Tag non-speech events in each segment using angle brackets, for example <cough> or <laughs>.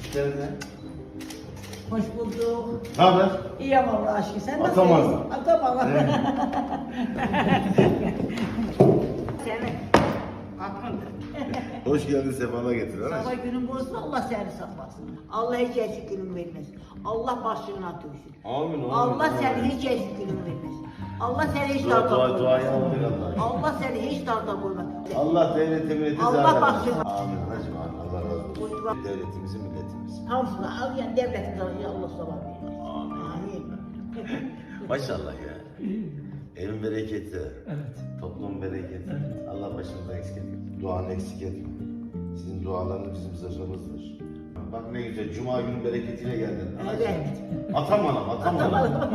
Hoş geldin. Hoş bulduk. Ne haber? İyi ama Allah aşkına. Sen nasılsın? Atamazdım. Atamazdım. Evet. Seni. <laughs> Hoş geldin, sefalar getirdin. Sabah günün bulursa Allah seni saklasın. Allah hiç eksik günün vermesin. Allah başına duysun. Amin, amin. Allah seni hiç eksik günün vermesin. Allah seni hiç Dua, darda dua, koymasın. Allah. Allah seni hiç darda koymasın. Allah devleti milleti Allah zaten- baksın. Amin. Buyurun. Devletimizi, milletimizi. Hamsını al yani devletimiz alıyor. Allah sabah versin. Amin. Amin. <laughs> Maşallah ya. Evin bereketi. Evet. Toplum bereketi. Allah başımıza eksik etmesin. Duanı eksik etme. Sizin dualarınız bizim zırhımızdır. Bak ne güzel. Cuma günü bereketiyle geldin. Evet. Atam anam, atam anam.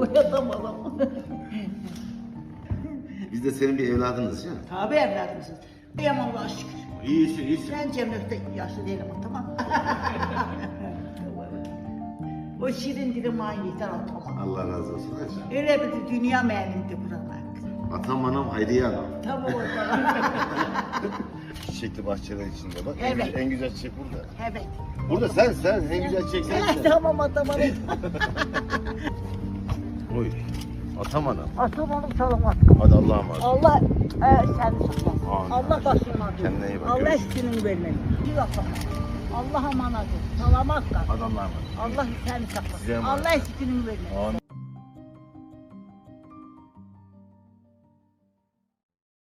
Uyatamadım. Biz de senin bir evladınız ya. Tabi evladımsın. İyiyim Allah'a şükür. İyisin, iyisin. Ben cemlekte yaşlı değilim tamam. <laughs> o şirin dilim aynı yeter atama. Allah razı olsun hacı. Öyle bir dünya benimdi buralar. Atam anam Hayriye anam. Tam orada. <laughs> Çiçekli bahçeler içinde bak. Evet. En, en güzel çiçek burada. evet. Burada sen sen en güzel çiçek sen. <laughs> tamam atamadım. Oy. Atam anam. atamadım salamat. Hadi Allah'a emanet. Allah e, saklasın. Amin. Allah başına dur. Kendine iyi bak, Allah görüşürüz. üstünün vermesin. Bir atama. Allah'a emanet ol. Salamat kal. Allah'a emanet. Allah seni saklasın. Size emanet. Allah üstünün vermesin. Amin.